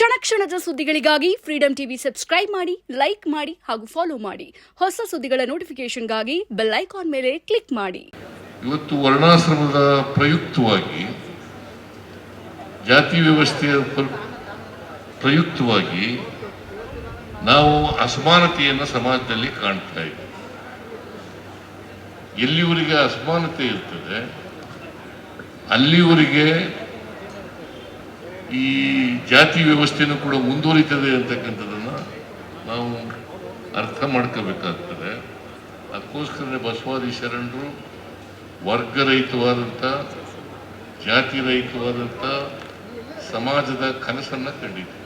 ಕ್ಷಣ ಕ್ಷಣದ ಸುದ್ದಿಗಳಿಗಾಗಿ ಫ್ರೀಡಂ ಟಿವಿ ಸಬ್ಸ್ಕ್ರೈಬ್ ಮಾಡಿ ಲೈಕ್ ಮಾಡಿ ಹಾಗೂ ಫಾಲೋ ಮಾಡಿ. ಹೊಸ ಸುದ್ದಿಗಳ ನೋಟಿಫಿಕೇಶನ್ಗಾಗಿ ಬೆಲ್ ಐಕಾನ್ ಮೇಲೆ ಕ್ಲಿಕ್ ಮಾಡಿ. ಇವತ್ತು ವರ್ಣಾಶ್ರಮದ ಪ್ರಯುಕ್ತವಾಗಿ, ಜಾತಿ ವ್ಯವಸ್ಥೆಯ ಪ್ರ- ಪ್ರಯುಕ್ತವಾಗಿ ನಾವು ಅಸಮಾನತೆಯನ್ನು ಸಮಾಜದಲ್ಲಿ ಕಾಣ್ತಾ ಇದ್ದೀವಿ ಎಲ್ಲಿವರೆಗೆ ಅಸಮಾನತೆ ಇರ್ತದೆ, ಅಲ್ಲಿವರೆಗೆ ಈ ಜಾತಿ ವ್ಯವಸ್ಥೆನೂ ಕೂಡ ಮುಂದುವರಿತದೆ ಅಂತಕ್ಕಂಥದ್ದನ್ನು ನಾವು ಅರ್ಥ ಮಾಡ್ಕೋಬೇಕಾಗ್ತದೆ. ಅದಕ್ಕೋಸ್ಕರನೇ ಬಸವಾದಿ ಶರಣರು ವರ್ಗರಹಿತವಾದಂಥ ಜಾತಿ ರಹಿತವಾದಂಥ ಸಮಾಜದ ಕನಸನ್ನು ಕಂಡಿತು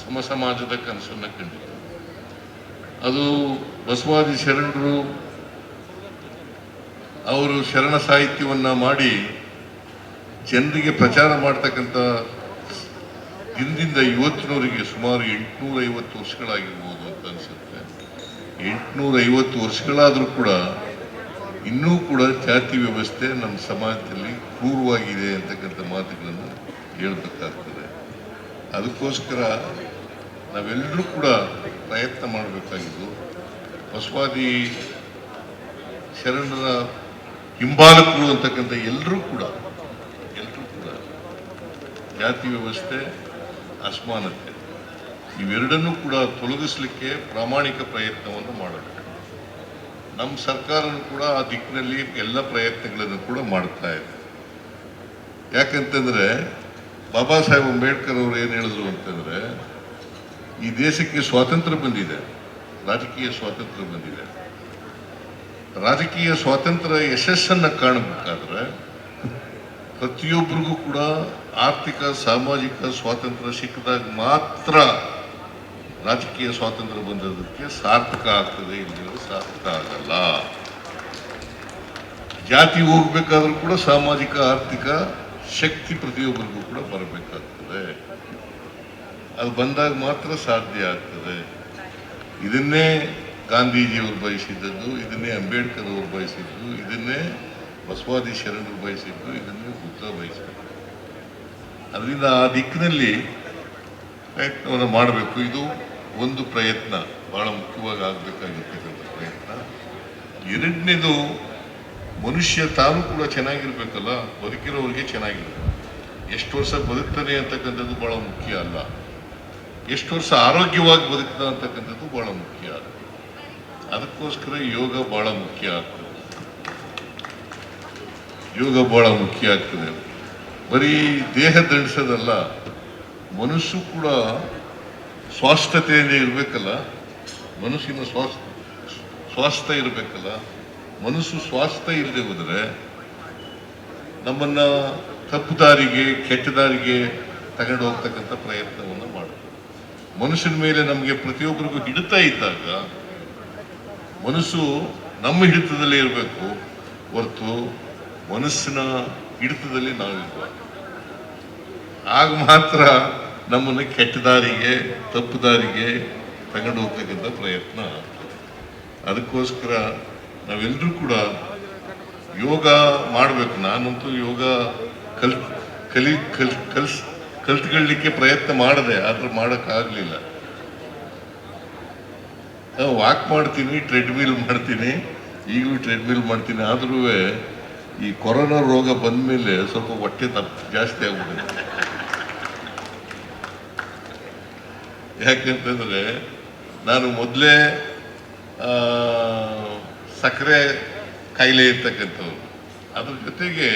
ಸಮ ಸಮಾಜದ ಕನಸನ್ನು ಕಂಡಿತು ಅದು ಬಸವಾದಿ ಶರಣರು ಅವರು ಶರಣ ಸಾಹಿತ್ಯವನ್ನ ಮಾಡಿ, ಜನರಿಗೆ ಪ್ರಚಾರ ಮಾಡ್ತಕ್ಕಂಥ ಹಿಂದಿಂದ ಇವತ್ತಿನವರಿಗೆ ಸುಮಾರು ಎಂಟುನೂರ ಐವತ್ತು ವರ್ಷಗಳಾಗಿರ್ಬೋದು ಅಂತ ಅನಿಸುತ್ತೆ. ಎಂಟುನೂರೈವತ್ತು ವರ್ಷಗಳಾದರೂ ಕೂಡ ಇನ್ನೂ ಕೂಡ ಜಾತಿ ವ್ಯವಸ್ಥೆ ನಮ್ಮ ಸಮಾಜದಲ್ಲಿ ಕ್ರೂರವಾಗಿದೆ ಅಂತಕ್ಕಂಥ ಮಾತುಗಳನ್ನು ಹೇಳಬೇಕಾಗ್ತದೆ. ಅದಕ್ಕೋಸ್ಕರ ನಾವೆಲ್ಲರೂ ಕೂಡ ಪ್ರಯತ್ನ ಮಾಡಬೇಕಾಗಿದ್ದು ಬಸವಾದಿ ಶರಣರ ಹಿಂಬಾಲಕರು ಅಂತಕ್ಕಂಥ ಎಲ್ಲರೂ ಕೂಡ ಎಲ್ಲರೂ ಕೂಡ ಜಾತಿ ವ್ಯವಸ್ಥೆ ಅಸಮಾನತೆ ಇವೆರಡನ್ನೂ ಕೂಡ ತೊಲಗಿಸ್ಲಿಕ್ಕೆ ಪ್ರಾಮಾಣಿಕ ಪ್ರಯತ್ನವನ್ನು ಮಾಡಬೇಕು. ನಮ್ಮ ಸರ್ಕಾರನೂ ಕೂಡ ಆ ದಿಕ್ಕಿನಲ್ಲಿ ಎಲ್ಲ ಪ್ರಯತ್ನಗಳನ್ನು ಕೂಡ ಮಾಡ್ತಾ ಇದೆ. ಯಾಕಂತಂದ್ರೆ, ಬಾಬಾ ಸಾಹೇಬ್ ಅಂಬೇಡ್ಕರ್ ಅವರು ಏನು ಹೇಳಿದ್ರು ಅಂತಂದ್ರೆ, ಈ ದೇಶಕ್ಕೆ ಸ್ವಾತಂತ್ರ್ಯ ಬಂದಿದೆ. ರಾಜಕೀಯ ಸ್ವಾತಂತ್ರ್ಯ ಬಂದಿದೆ. ರಾಜಕೀಯ ಸ್ವಾತಂತ್ರ್ಯ ಯಶಸ್ಸನ್ನ ಕಾಣಬೇಕಾದ್ರೆ ಪ್ರತಿಯೊಬ್ಬರಿಗೂ ಕೂಡ ಆರ್ಥಿಕ, ಸಾಮಾಜಿಕ ಸ್ವಾತಂತ್ರ್ಯ ಸಿಕ್ಕಿದಾಗ ಮಾತ್ರ ರಾಜಕೀಯ ಸ್ವಾತಂತ್ರ್ಯ ಬಂದಿರೋದಕ್ಕೆ ಸಾರ್ಥಕ ಆಗ್ತದೆ ಇಲ್ಲಿರೋ ಸಾರ್ಥಕ ಆಗಲ್ಲ. ಜಾತಿ ಹೋಗ್ಬೇಕಾದ್ರೂ ಕೂಡ ಸಾಮಾಜಿಕ, ಆರ್ಥಿಕ ಶಕ್ತಿ ಪ್ರತಿಯೊಬ್ಬರಿಗೂ ಕೂಡ ಬರಬೇಕಾಗ್ತದೆ. ಅದು ಬಂದಾಗ ಮಾತ್ರ ಸಾಧ್ಯ ಆಗ್ತದೆ. ಇದನ್ನೇ ಗಾಂಧೀಜಿಯವರು ಬಯಸಿದ್ದದ್ದು, ಇದನ್ನೇ ಅಂಬೇಡ್ಕರ್ ಅವರು ಬಯಸಿದ್ದು, ಇದನ್ನೇ ಬಸವಾದಿ ಶರಣರು ಬಯಸಿದ್ದು, ಇದನ್ನೇ ಬುದ್ಧ ಬಯಸಿದ್ದು. ಅದರಿಂದ ಆ ದಿಕ್ಕಿನಲ್ಲಿ, ಪ್ರಯತ್ನವನ್ನು ಮಾಡಬೇಕು. ಇದು ಒಂದು ಪ್ರಯತ್ನ. ಬಹಳ ಮುಖ್ಯವಾಗಿ ಆಗಬೇಕಾಗಿರ್ತಕ್ಕಂಥ ಪ್ರಯತ್ನ. ಎರಡನೇದು, ಮನುಷ್ಯ ತಾನು ಕೂಡ ಚೆನ್ನಾಗಿರ್ಬೇಕಲ್ಲ? ಬದುಕಿರೋರಿಗೆ ಚೆನ್ನಾಗಿರ್ಬೇಕು. ಎಷ್ಟು ವರ್ಷ ಬದುಕ್ತಾನೆ ಅಂತಕ್ಕಂಥದ್ದು ಬಹಳ ಮುಖ್ಯ ಅಲ್ಲ. ಎಷ್ಟು ವರ್ಷ ಆರೋಗ್ಯವಾಗಿ ಬದುಕ್ತಾ ಅಂತಕ್ಕಂಥದ್ದು ಬಹಳ ಮುಖ್ಯ. ಅದಕ್ಕೋಸ್ಕರ ಯೋಗ ಬಹಳ ಮುಖ್ಯ ಆಗ್ತದೆ. ಯೋಗ ಬಹಳ ಮುಖ್ಯ ಆಗ್ತದೆ. ಬರೀ ದೇಹ ದಂಡಿಸೋದಲ್ಲ, ಮನಸ್ಸು ಕೂಡ ಸ್ವಾಸ್ಥತೆಯಿಂದ ಇರಬೇಕಲ್ಲ? ಮನಸ್ಸಿನ ಸ್ವಾಸ್ಥ್ಯ ಸ್ವಾಸ್ಥ್ಯ ಇರಬೇಕಲ್ಲ? ಮನಸ್ಸು ಸ್ವಾಸ್ಥ್ಯ ಇಲ್ಲದೆ ಹೋದರೆ ನಮ್ಮನ್ನ ತಪ್ಪು ದಾರಿಗೆ ಕೆಟ್ಟ ದಾರಿಗೆ ತಗೊಂಡು ಹೋಗ್ತಕ್ಕಂಥ ಪ್ರಯತ್ನವನ್ನು ಮಾಡಬೇಕು. ಮನುಷ್ಯನ ಮೇಲೆ ನಮಗೆ ಪ್ರತಿಯೊಬ್ಬರಿಗೂ ಹಿಡಿತಾ ಇದ್ದಾಗ, ಮನಸ್ಸು ನಮ್ಮ ಹಿಡಿತದಲ್ಲೇ ಇರಬೇಕು. ಹೊರತು ಮನಸ್ಸಿನ ಹಿಡಿತದಲ್ಲಿ ನಾವಿರ್ಬಾರ್ದು ಆಗ ಮಾತ್ರ ನಮ್ಮನ್ನು ಕೆಟ್ಟ ದಾರಿಗೆ ತಪ್ಪು ದಾರಿಗೆ ತಗೊಂಡು ಹೋಗ್ತಕ್ಕಂಥ ಪ್ರಯತ್ನ ಆಗ್ತದೆ. ಅದಕ್ಕೋಸ್ಕರ ನಾವೆಲ್ಲರೂ ಕೂಡ ಯೋಗ ಮಾಡಬೇಕು. ನಾನಂತೂ ಯೋಗ ಕಲ್, ಕಲಿ, ಕಲ್, ಕಲ್ಸ್, ಕಲ್ತ್ಕೊಳ್ಳಿಕ್ಕೆ ಪ್ರಯತ್ನ ಮಾಡಿದೆ, ಆದ್ರೆ ಮಾಡೋಕ್ಕಾಗಲಿಲ್ಲ. ವಾಕ್ ಮಾಡ್ತೀನಿ ಟ್ರೆಡ್ಮಿಲ್ ಮಾಡ್ತೀನಿ, ಈಗಲೂ ಟ್ರೆಡ್ಮಿಲ್ ಮಾಡ್ತೀನಿ ಆದ್ರೂ ಈ ಕೊರೋನಾ ರೋಗ ಬಂದ ಮೇಲೆ ಸ್ವಲ್ಪ ಹೊಟ್ಟೆ ತಪ್ಪ ಜಾಸ್ತಿ ಆಗ್ಬಿಟ್ಟಿದೆ ಯಾಕೆಂತಂದರೆ ನಾನು ಮೊದಲೇ ಸಕ್ಕರೆ ಕಾಯಿಲೆ ಇರ್ತಕ್ಕಂಥವ್ರು. ಅದ್ರ ಜೊತೆಗೆ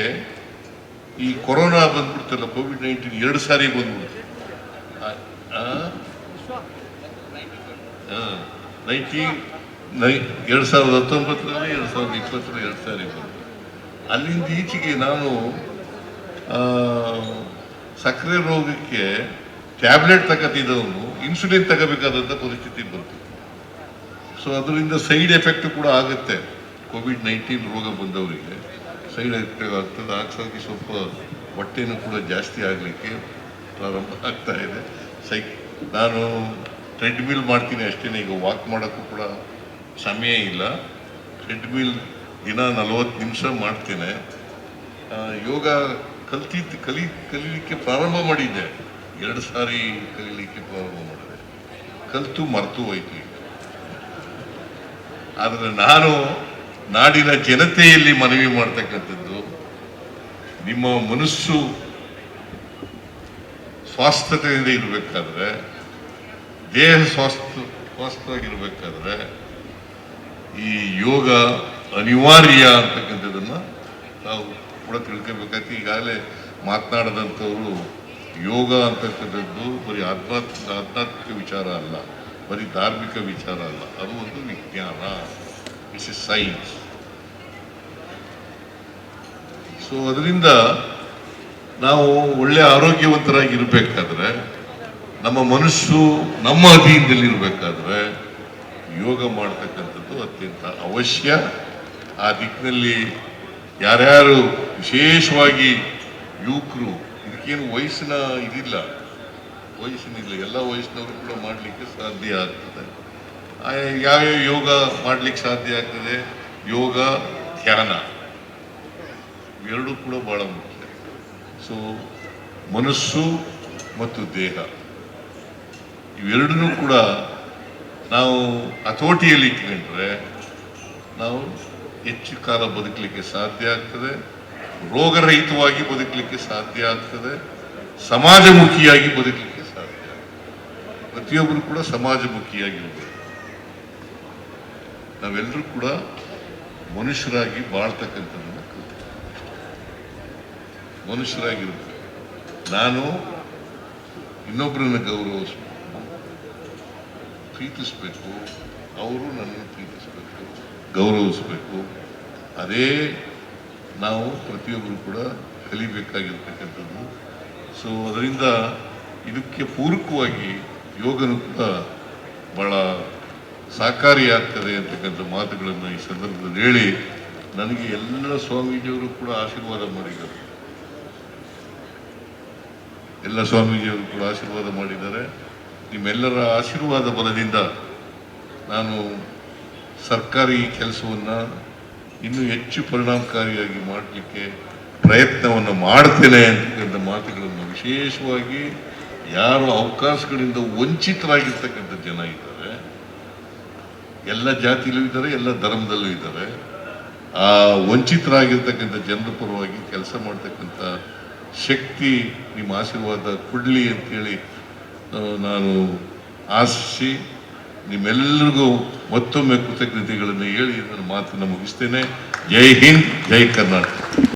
ಈ ಕೊರೋನಾ ಬಂದ್ಬಿಡ್ತಲ್ಲ ಕೋವಿಡ್ ನೈನ್ಟೀನ್ ಎರಡು ಸಾರಿ ಬಂದ್ಬಿಡ್ತು. ನೈನ್ಟೀನ್, ನೈ, ಎರಡು ಸಾವಿರದ ಹತ್ತೊಂಬತ್ತರಲ್ಲಿ, ಎರಡು ಸಾವಿರದ ಇಪ್ಪತ್ತರಲ್ಲಿ ಎರಡು ಸಾರಿ ಬಂತು. ಅಲ್ಲಿಂದ ಈಚೆಗೆ ನಾನು ಸಕ್ಕರೆ ರೋಗಕ್ಕೆ ಟ್ಯಾಬ್ಲೆಟ್ ತಗೋತಿದ್ದವನು ಇನ್ಸುಲಿನ್ ತಗೋಬೇಕಾದಂಥ ಪರಿಸ್ಥಿತಿ ಬಂತು. ಸೊ ಅದರಿಂದ ಸೈಡ್ ಎಫೆಕ್ಟ್ ಕೂಡ ಆಗುತ್ತೆ. ಕೋವಿಡ್ ನೈನ್ಟೀನ್ ರೋಗ ಬಂದವರಿಗೆ ಸೈಡ್ ಎಫೆಕ್ಟ್ ಆಗ್ತದೆ. ಹಾಗಾಗಿ ಸ್ವಲ್ಪ ಹೊಟ್ಟೆನೂ ಕೂಡ ಜಾಸ್ತಿ ಆಗಲಿಕ್ಕೆ ಪ್ರಾರಂಭ ಆಗ್ತಾ ಇದೆ. ಸೈ ನಾನು ಟ್ರೆಡ್ಮಿಲ್ ಮಾಡ್ತೀನಿ ಅಷ್ಟೇ ಈಗ ವಾಕ್ ಮಾಡೋಕ್ಕೂ ಕೂಡ ಸಮಯ ಇಲ್ಲ. ಟ್ರೆಡ್ಮಿಲ್ ದಿನ ನಲವತ್ತು ನಿಮಿಷ ಮಾಡ್ತೇನೆ. ಯೋಗ ಕಲ್ತಿದ್ದು ಕಲಿ, ಕಲೀಲಿಕ್ಕೆ ಪ್ರಾರಂಭ ಮಾಡಿದ್ದೆ. ಎರಡು ಸಾರಿ ಕಲೀಲಿಕ್ಕೆ ಪ್ರಾರಂಭ ಮಾಡಿದೆ. ಕಲ್ತು ಮರೆತು ಹೋಯ್ತು ಆದರೆ ನಾನು ನಾಡಿನ ಜನತೆಯಲ್ಲಿ ಮನವಿ ಮಾಡ್ತಕ್ಕಂಥದ್ದು, ನಿಮ್ಮ ಮನಸ್ಸು ಸ್ವಾಸ್ಥತೆಯಿಂದ ಇರಬೇಕಾದ್ರೆ, ದೇಹ ಸ್ವಾಸ್ಥ ಸ್ವಾಸ್ಥವಾಗಿರಬೇಕಾದ್ರೆ ಈ ಯೋಗ ಅನಿವಾರ್ಯ ಅಂತಕ್ಕಂಥದ್ದನ್ನು ನಾವು ಕೂಡ ತಿಳ್ಕೊಬೇಕಾಯ್ತು. ಈಗಾಗಲೇ ಮಾತನಾಡಿದಂಥವರು ಯೋಗ ಅಂತಕ್ಕಂಥದ್ದು ಬರೀ ಆಧ್ಯಾತ್ಮಿಕ ಆಧ್ಯಾತ್ಮಿಕ ವಿಚಾರ ಅಲ್ಲ, ಬರೀ ಧಾರ್ಮಿಕ ವಿಚಾರ ಅಲ್ಲ. ಅದು ಒಂದು ವಿಜ್ಞಾನ ಇಟ್ಸ್ ಎ ಸೈನ್ಸ್ ಸೊ ಅದರಿಂದ ನಾವು ಒಳ್ಳೆ ಆರೋಗ್ಯವಂತರಾಗಿರಬೇಕಾದ್ರೆ, ನಮ್ಮ ಮನಸ್ಸು ನಮ್ಮ ಅಧೀನದಲ್ಲಿರಬೇಕಾದ್ರೆ ಯೋಗ ಮಾಡ್ತಕ್ಕಂಥದ್ದು ಅತ್ಯಂತ ಅವಶ್ಯ. ಆ ದಿಕ್ಕಿನಲ್ಲಿ ಯಾರ್ಯಾರು ವಿಶೇಷವಾಗಿ ಯುವಕರು, ಇದಕ್ಕೇನು ವಯಸ್ಸಿನ ಇದಿಲ್ಲ. ವಯಸ್ಸಿನಿಲ್ಲ, ಎಲ್ಲ ವಯಸ್ಸಿನವರು ಕೂಡ ಮಾಡಲಿಕ್ಕೆ ಸಾಧ್ಯ ಆಗ್ತದೆ. ಯಾವ್ಯಾವ ಯೋಗ ಮಾಡ್ಲಿಕ್ಕೆ ಸಾಧ್ಯ ಆಗ್ತದೆ? ಯೋಗ, ಧ್ಯಾನ. ಇವೆರಡೂ ಕೂಡ ಭಾಳ ಮುಖ್ಯ. ಸೊ ಮನಸ್ಸು ಮತ್ತು ದೇಹ. ಇವೆರಡನ್ನೂ ಕೂಡ ನಾವು ಹತೋಟಿಯಲ್ಲಿ ಇಟ್ಕೊಂಡ್ರೆ ನಾವು ಹೆಚ್ಚು ಕಾಲ ಬದುಕಲಿಕ್ಕೆ ಸಾಧ್ಯ ಆಗ್ತದೆ. ರೋಗರಹಿತವಾಗಿ ಬದುಕಲಿಕ್ಕೆ ಸಾಧ್ಯ ಆಗ್ತದೆ. ಸಮಾಜಮುಖಿಯಾಗಿ ಬದುಕಲಿಕ್ಕೆ ಸಾಧ್ಯ ಪ್ರತಿಯೊಬ್ಬರು ಕೂಡ ಸಮಾಜಮುಖಿಯಾಗಿರ್ಬೇಕು. ನಾವೆಲ್ಲರೂ ಕೂಡ ಮನುಷ್ಯರಾಗಿ ಬಾಳ್ತಕ್ಕಂಥದ್ದನ್ನು ಕಲಿತ ಮನುಷ್ಯರಾಗಿರ್ಬೇಕು. ನಾನು ಇನ್ನೊಬ್ಬರನ್ನು ಗೌರವಿಸ್ಬೇಕು. ಪ್ರೀತಿಸ್ಬೇಕು. ಅವರು ನನ್ನನ್ನು ಪ್ರೀತಿಸ್ಬೇಕು. ಗೌರವಿಸ್ಬೇಕು. ಅದೇ ನಾವು ಪ್ರತಿಯೊಬ್ಬರು ಕೂಡ ಕಲಿಬೇಕಾಗಿರ್ತಕ್ಕಂಥದ್ದು. ಸೊ ಅದರಿಂದ ಇದಕ್ಕೆ ಪೂರಕವಾಗಿ ಯೋಗನೂ ಕೂಡ ಭಾಳ ಸಹಕಾರಿಯಾಗ್ತದೆ ಅಂತಕ್ಕಂಥ ಮಾತುಗಳನ್ನು ಈ ಸಂದರ್ಭದಲ್ಲಿ ಹೇಳಿ ನನಗೆ ಎಲ್ಲ ಸ್ವಾಮೀಜಿಯವರು ಕೂಡ ಆಶೀರ್ವಾದ ಮಾಡಿದ್ದಾರೆ. ಎಲ್ಲ ಸ್ವಾಮೀಜಿಯವರು ಕೂಡ ಆಶೀರ್ವಾದ ಮಾಡಿದ್ದಾರೆ. ನಿಮ್ಮೆಲ್ಲರ ಆಶೀರ್ವಾದ ಬಲದಿಂದ ನಾನು ಸರ್ಕಾರಿ ಕೆಲಸವನ್ನು ಇನ್ನೂ ಹೆಚ್ಚು ಪರಿಣಾಮಕಾರಿಯಾಗಿ ಮಾಡಲಿಕ್ಕೆ ಪ್ರಯತ್ನವನ್ನು ಮಾಡ್ತೇನೆ ಅಂತಕ್ಕಂಥ ಮಾತುಗಳನ್ನು ವಿಶೇಷವಾಗಿ ಯಾರು ಅವಕಾಶಗಳಿಂದ ವಂಚಿತರಾಗಿರ್ತಕ್ಕಂಥ ಜನ ಇದ್ದಾರೆ, ಎಲ್ಲ ಜಾತಿಯಲ್ಲೂ ಇದ್ದಾರೆ, ಎಲ್ಲ ಧರ್ಮದಲ್ಲೂ ಇದ್ದಾರೆ. ಆ ವಂಚಿತರಾಗಿರ್ತಕ್ಕಂಥ ಜನರ ಪರವಾಗಿ ಕೆಲಸ ಮಾಡ್ತಕ್ಕಂಥ ಶಕ್ತಿ ನಿಮ್ಮ ಆಶೀರ್ವಾದ ಕೊಡಲಿ ಅಂತೇಳಿ ನಾನು ಆಶಿಸಿ ನಿಮ್ಮೆಲ್ಲರಿಗೂ ಮತ್ತೊಮ್ಮೆ ಕೃತಜ್ಞತೆಗಳನ್ನು ಹೇಳಿ ನನ್ನ ಮಾತನ್ನು ಮುಗಿಸ್ತೇನೆ. ಜೈ ಹಿಂದ್ ಜೈ ಕರ್ನಾಟಕ.